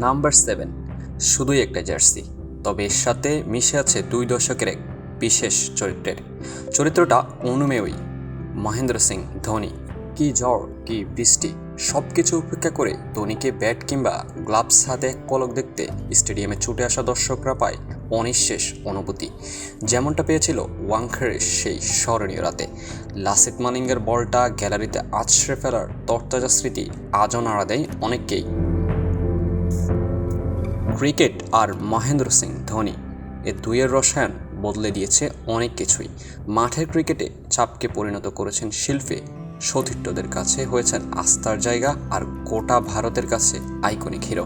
Number seven, শুধুই একটা jersey, তবে এর সাথে মিশে আছে দুই দশকের এক বিশেষ চরিত্রের। চরিত্রটা অনুমেয়ই। মহেন্দ্র সিং ধোনি, কি ঝড়, কি বৃষ্টি সব কিছু উপেক্ষা করে ধোনিকে ব্যাট কিংবা গ্লাভস হাতে এক পলক দেখতে স্টেডিয়ামে ছুটে আসা দর্শকরা পায় অনিঃশেষ অনুভূতি। যেমনটা পেয়েছিল ওয়াংখেরের সেই স্মরণীয় রাতে। লাসিত মালিঙ্গের বলটা গ্যালারিতে আছড়ে ফেলার তরতাজা স্মৃতি আজও নাড়া দেয় অনেককেই। ক্রিকেট আর মহেন্দ্র সিং ধোনি। এ দুইয়ের রসায়ন বদলে দিয়েছে অনেক কিছুই। মাঠের ক্রিকেটে চাপকে পরিণত করেছেন শিল্পে। সতীর্থদের কাছে হয়েছেন আস্থার জায়গা আর গোটা ভারতের কাছে আইকনিক হিরো।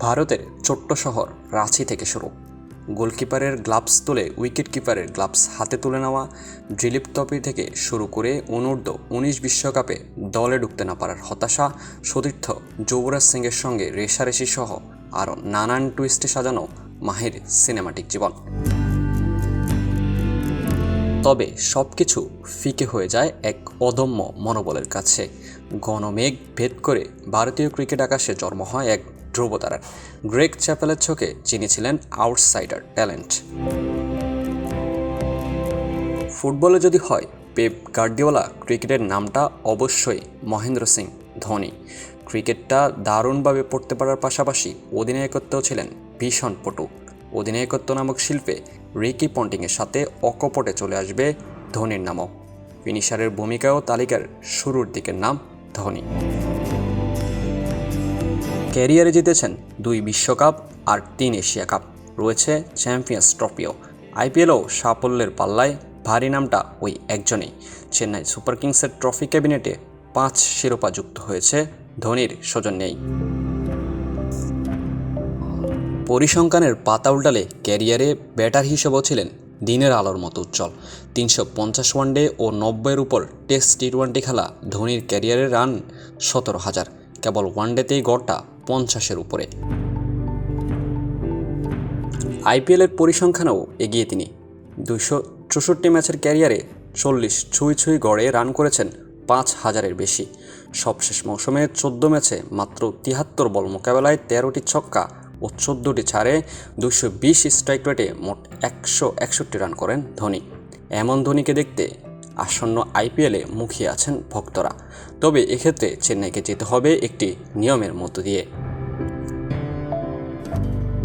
ভারতের ছোট্ট শহর রাঁচি থেকে শুরু। গোলকিপারের গ্লাভস তুলে উইকেট কিপারের গ্লাভস হাতে তুলে নেওয়া, ড্রিলিপ টপি থেকে শুরু করে অনূর্ধ্ব উনিশ বিশ্বকাপে দলে ঢুকতে না পারার হতাশা, সতীর্থ যুবরাজ সিংয়ের সঙ্গে রেশারেশি সহ আরও নানান টুইস্টে সাজানো মাহির সিনেমাটিক জীবন। তবে সব কিছু ফিকে হয়ে যায় এক অদম্য মনোবলের কাছে। গণমেঘ ভেদ করে ভারতীয় ক্রিকেট আকাশে জন্ম হয় এক ধ্রুবতারার গ্রেগ চ্যাপেলের চোখে যিনি ছিলেন আউটসাইডার ট্যালেন্ট। ফুটবলে যদি হয়, পেপ গার্দিওলা ক্রিকেটের নামটা অবশ্যই মহেন্দ্র সিং ধোনি। ক্রিকেটটা দারুণভাবে পড়তে পারার পাশাপাশি অধিনায়কত্বও ছিলেন ভীষণ পটু। অধিনায়কত্ব নামক শিল্পে রিকি পন্টিংয়ের সাথে অকপটে চলে আসবে ধোনির নামও। ফিনিশারের ভূমিকাও তালিকার শুরুর দিকের নাম ধোনি। ক্যারিয়ারে জিতেছেন দুই বিশ্বকাপ আর তিন এশিয়া কাপ। রয়েছে চ্যাম্পিয়ন্স ট্রফিও। আইপিএলও সাফল্যের পাল্লায় ভারী নামটা ওই একজনেই। চেন্নাই সুপার কিংসের ট্রফি ক্যাবিনেটে পাঁচ শিরোপা যুক্ত হয়েছে ধোনির সৌজন্য নেই পরিসংখ্যানের পাতা উল্টালে ক্যারিয়ারে ব্যাটার হিসেবেও ছিলেন দিনের আলোর মতো উজ্জ্বল। তিনশো পঞ্চাশ ওয়ানডে ও নব্বইয়ের উপর টেস্ট টি টোয়েন্টি খেলা ধোনির ক্যারিয়ারের রান সতেরো হাজার। কেবল ওয়ানডেতেই গড়টা পঞ্চাশের উপরে। আইপিএলের পরিসংখ্যানেও এগিয়ে তিনি। দুইশো চৌষট্টি ম্যাচের ক্যারিয়ারে চল্লিশ ছুঁই ছুঁই গড়ে রান করেছেন পাঁচ হাজারের বেশি। সবশেষ মৌসুমে চোদ্দ ম্যাচে মাত্র তিয়াত্তর বল মোকাবেলায় তেরোটি ছক্কা ও চোদ্দোটি ছাড়ে দুশো বিশ স্ট্রাইক রেটে মোট একশো একষট্টি রান করেন ধোনি। এমন ধোনিকে দেখতে আসন্ন আইপিএলে মুখিয়ে আছেন ভক্তরা। তবে এক্ষেত্রে চেন্নাইকে যেতে হবে একটি নিয়মের মধ্য দিয়ে।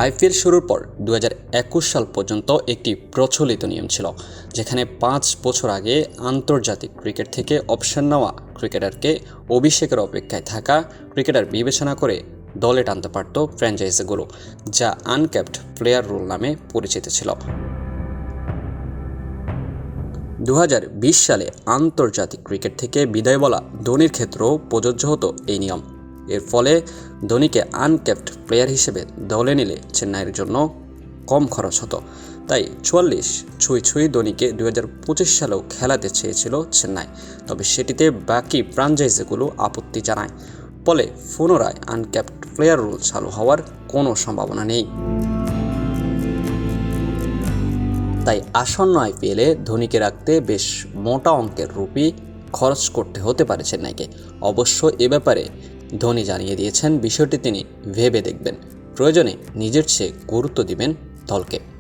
আইপিএল শুরুর পর দু হাজার একুশ সাল পর্যন্ত একটি প্রচলিত নিয়ম ছিল, যেখানে পাঁচ বছর আগে আন্তর্জাতিক ক্রিকেট থেকে অপশন নেওয়া ক্রিকেটারকে অভিষেকের অপেক্ষায় থাকা ক্রিকেটার বিবেচনা করে দলে টানতে পারত ফ্র্যাঞ্চাইজিগুলো, যা আনক্যাপড প্লেয়ার রুল নামে পরিচিত ছিল। দু হাজার বিশ সালে আন্তর্জাতিক ক্রিকেট থেকে বিদায় বলা ধোনির ক্ষেত্রেও প্রযোজ্য হতো এই নিয়ম। এর ফলে ধোনিকে আনক্যাপড প্লেয়ার হিসেবে দলে নিলে চেন্নাইয়ের জন্য কম খরচ হতো। তাই চুয়াল্লিশ ছুঁই ছুঁই ধোনিকে দু হাজার পঁচিশ সালেও খেলাতে চেয়েছিল চেন্নাই। তবে সেটিতে বাকি ফ্রাঞ্চাইজিগুলো আপত্তি জানায়। ফলে পুনরায় আনক্যাপড প্লেয়ার রুল চালু হওয়ার কোনো সম্ভাবনা নেই। তাই আসন্ন আইপিএলে ধোনিকে রাখতে বেশ মোটা অঙ্কের রুপি খরচ করতে হতে পারে চেন্নাইকে। অবশ্য এ ব্যাপারে ধোনি জানিয়ে দিয়েছেন, বিষয়টি তিনি ভেবে দেখবেন। প্রয়োজনে নিজের চেয়ে গুরুত্ব দিবেন দলকে।